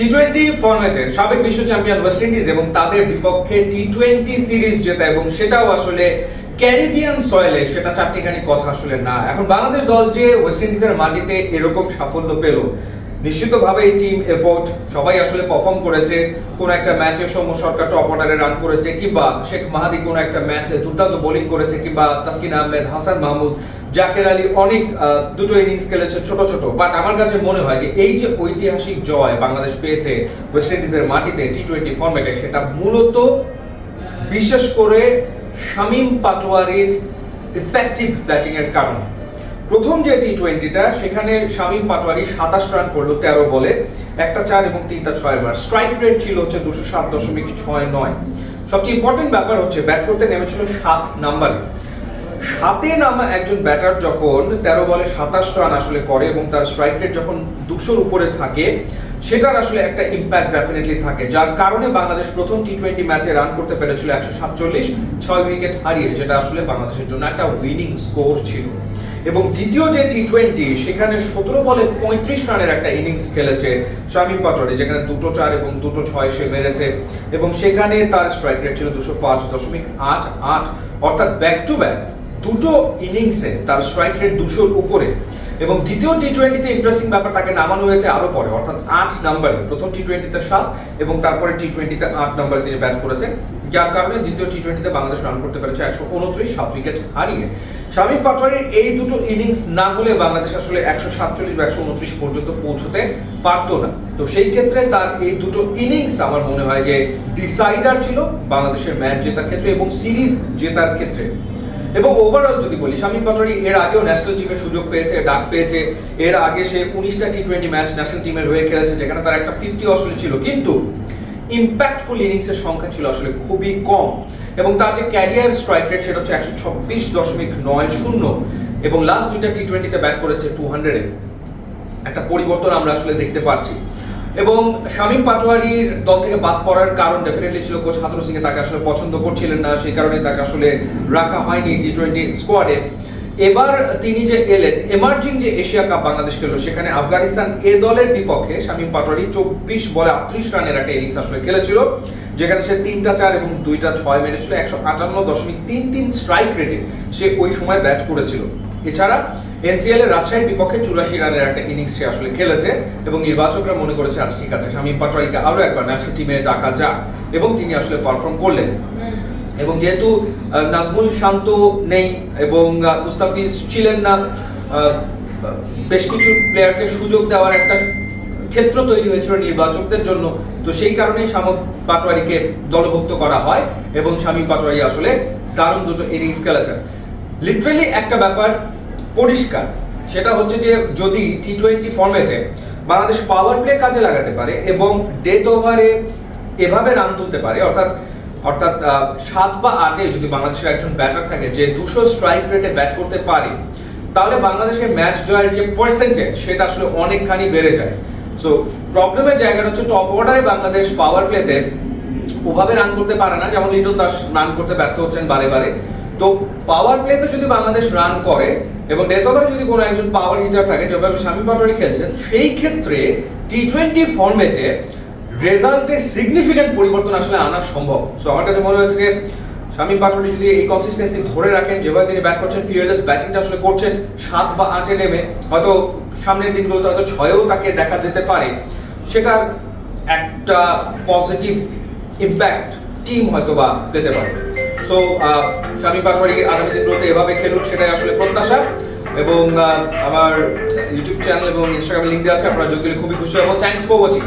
T twenty ফরম্যাটের সাবেক বিশ্ব champion West Indies এবং তাদের বিপক্ষে টি টোয়েন্টি সিরিজ জেতা এবং সেটাও আসলে ক্যারিবিয়ান সয়েলে সেটা চারটিখানি কথা আসলে না। এখন বাংলাদেশ দল যে ওয়েস্ট ইন্ডিজের মাটিতে এরকম সাফল্য পেল নিশ্চিতভাবে এই টিম এফোর্ট সবাই আসলে পারফর্ম করেছে। কোন একটা ম্যাচে সৌম্য সরকার টপ অর্ডারে রান করেছে, কিংবা শেখ মাহাদি কোন একটা ম্যাচে দুর্দান্ত বোলিং করেছে, কিংবা তাসকিন আহমেদ, হাসান মাহমুদ, জাকের আলী অনেক দুটো ইনিংস খেলেছে ছোট ছোট। বাট আমার কাছে মনে হয় যে এই যে ঐতিহাসিক জয় বাংলাদেশ পেয়েছে ওয়েস্ট ইন্ডিজের মাটিতে টি টোয়েন্টি ফর্মেটে সেটা মূলত বিশেষ করে শামীম পাটোয়ারির ইফেক্টিভ ব্যাটিং এর কারণে। প্রথম যে টি টোয়েন্টিটা সেখানে শামীম পাটোয়ারি সাতাশ রান করল তেরো বলে, একটা চার এবং তিনটা ছয় বার। স্ট্রাইক রেট ছিল হচ্ছে দুশো সাত দশমিক ছয় নয়। সবচেয়ে ইম্পর্টেন্ট ব্যাপার হচ্ছে ব্যাট করতে নেমেছিল সাত নাম্বারে সাতে নামা একজন ব্যাটার যখন তেরো বলে সাতাশ রান আসলে করে এবং তার স্ট্রাইক রেট যখন দুশোর উপরে থাকে, সেটার আসলে একটা ইম্প্যাক্ট ডেফিনেটলি থাকে। যার কারণে বাংলাদেশ প্রথম টি টোয়েন্টি ম্যাচে রান করতে পেরেছিল একশো সাতচল্লিশ, ছয় উইকেট হারিয়ে, যেটা আসলে বাংলাদেশের জন্য একটা উইনিং স্কোর ছিল। এবং দ্বিতীয় যে টি টোয়েন্টি সেখানে সতেরো বলে পঁয়ত্রিশ রানের একটা ইনিংস খেলেছে শামীম পাটোয়ারি, যেখানে দুটো চার এবং দুটো ছয় সে মেরেছে। এবং সেখানে তার স্ট্রাইক রেট ছিল দুশো পাঁচ দশমিক আট আট, অর্থাৎ ব্যাক টু ব্যাক দুটো ইনিংসে তার স্ট্রাইক রেট দুশোর উপরে। এবং দ্বিতীয় টি টোয়েন্টিতে ইন্টারেস্টিং ব্যাপার তাকে নামানো হয়েছে আরও পরে, অর্থাৎ আট নম্বরে প্রথম টি টোয়েন্টিতে সাত এবং তারপরে টি টোয়েন্টিতে আট নম্বরে তিনি ব্যাট করেছেন। যার কারণে দ্বিতীয় টি টোয়েন্টিতে বাংলাদেশ রান করতে পেরেছে একশো উনত্রিশ, সাত উইকেট হারিয়ে। শামীম পাটোয়ারির এই দুটো ইনিংস না হলে বাংলাদেশ আসলে একশো সাতচল্লিশ বা একশো উনত্রিশ পর্যন্ত পৌঁছতে পারতো না। তো সেই ক্ষেত্রে তার এই দুটো ইনিংস আমার মনে হয় যে ডিসাইডার ছিল বাংলাদেশের ম্যাচ জেতার ক্ষেত্রে এবং সিরিজ জেতার ক্ষেত্রে। এবং ওভারঅল যদি বলি, শামীম পাটোয়ারি এর আগেও ন্যাশনাল টিমের সুযোগ পেয়েছে, ডাক পেয়েছে। এর আগে সে উনিশটা টি টোয়েন্টি ম্যাচ ন্যাশনাল টিমের হয়ে খেলেছে, যেখানে তার একটা ফিফটি আসলে ছিল। কিন্তু ইম্প্যাক্টফুল ইনিংসের সংখ্যা ছিল আসলে খুবই কম। এবং তার যে ক্যারিয়ার স্ট্রাইক রেট সেটা হচ্ছে একশো ছাব্বিশ দশমিক নয় শূন্য। এবং লাস্ট দুইটা টি টোয়েন্টিতে ব্যাট করেছে টু হান্ড্রেডে একটা পরিবর্তন আমরা আসলে দেখতে পাচ্ছি। এবং শামীম পাটোয়ারির দল থেকে বাদ পড়ার কারণ ডেফিনেটলি ছিল কোচ হাতুর সিংকে তাকে আসলে পছন্দ করছিলেন না, সেই কারণে তাকে আসলে রাখা হয়নি টি টোয়েন্টি স্কোয়াডে এবার তিনি যে এলেন এমার্জিং যে এশিয়া কাপ বাংলাদেশ খেললো, সেখানে আফগানিস্তান এ দলের বিপক্ষে শামীম পাটোয়ারি চব্বিশ বলে আটত্রিশ রানের একটা ইনিংস আসলে খেলেছিল, যেখানে সে তিনটা চার এবং দুইটা ছয় মেরেছিল, একশো আটান্ন দশমিক তিন তিন স্ট্রাইক রেটে সে ওই সময় ব্যাট করেছিল। এছাড়া এনসিএল এর রাজশাহীর বিপক্ষে চুরাশি রানের একটা ইনিংস সে আসলে খেলেছে এবং নির্বাচকরা মনে করেছে আজ ঠিক আছে, শামীম পাটোয়ারিকে আরও একবার ন্যাশনাল টিমে ডাকা যাক, এবং তিনি আসলে পারফর্ম করলেন। এবং যেহেতু নাজমুল শান্ত নেই এবং মুস্তাফিজ ছিলেন না বেশ কিছু প্লেয়ারকে সুযোগ দেওয়ার একটা ক্ষেত্র তৈরি হয়েছিল নির্বাচকদের জন্য। তো সেই কারণেই শামীম পাটোয়ারিকে দলভুক্ত করা হয় এবং শামীম পাটোয়ারি আসলে দারুণ দুটো ইনিংস খেলেছেন। লিটারেলি একটা ব্যাপার পরিষ্কার, সেটা হচ্ছে যে যদি টি টোয়েন্টি ফর্মেটে বাংলাদেশ পাওয়ার প্লে কাজে লাগাতে পারে এবং ডেথ ওভারে এভাবে রান তুলতে পারে, অর্থাৎ অর্থাৎ সাত বা আটে যদি বাংলাদেশের একজন ব্যাটার থাকে যে দুশো স্ট্রাইক রেটে ব্যাট করতে পারে, তাহলে বাংলাদেশের ম্যাচ জয়ের যে পার্সেন্টেজ সেটা আসলে অনেকখানি বেড়ে যায়। সো প্রবলেমের জায়গাটা হচ্ছে টপ অর্ডারে বাংলাদেশ পাওয়ার প্লেতে ওভাবে রান করতে পারে না, যেমন লিটন দাস রান করতে ব্যর্থ হচ্ছেন বারে বারে। তো পাওয়ার প্লেতে যদি বাংলাদেশ রান করে এবং ডেথ যদি কোনো একজন পাওয়ার হিটার থাকে, যেভাবে শামীম পাটোয়ারি খেলছেন, সেই ক্ষেত্রে টি টোয়েন্টি ফর্মেটে রেজাল্টে সিগনিফিক্যান্ট পরিবর্তন আসলে আনা সম্ভব। সো আমার কাছে মনে হয়েছে যে, শামীম পাটোয়ারি যদি এই কনসিস্টেন্সি ধরে রাখেন, যেভাবে তিনি ব্যাট করছেন ফিয়ারলেস ব্যাটিংটা আসলে করছেন, সাত বা আঁচে নেমে, হয়তো সামনের দিনগুলোতে হয়তো ছয়েও তাকে দেখা যেতে পারে, সেটার একটা পজিটিভ ইম্প্যাক্ট টিম হয়তো বা পেতে পারে। সো স্বামী পাটোয়ারি আগামী দিনগুলোতে এভাবে খেলুক, সেটাই আসলে প্রত্যাশা। এবং আমার ইউটিউব চ্যানেল এবং ইনস্টাগ্রামে লিঙ্ক দেওয়া আছে, আপনারা যোগ দিলে খুবই খুশি হব। Thanks for watching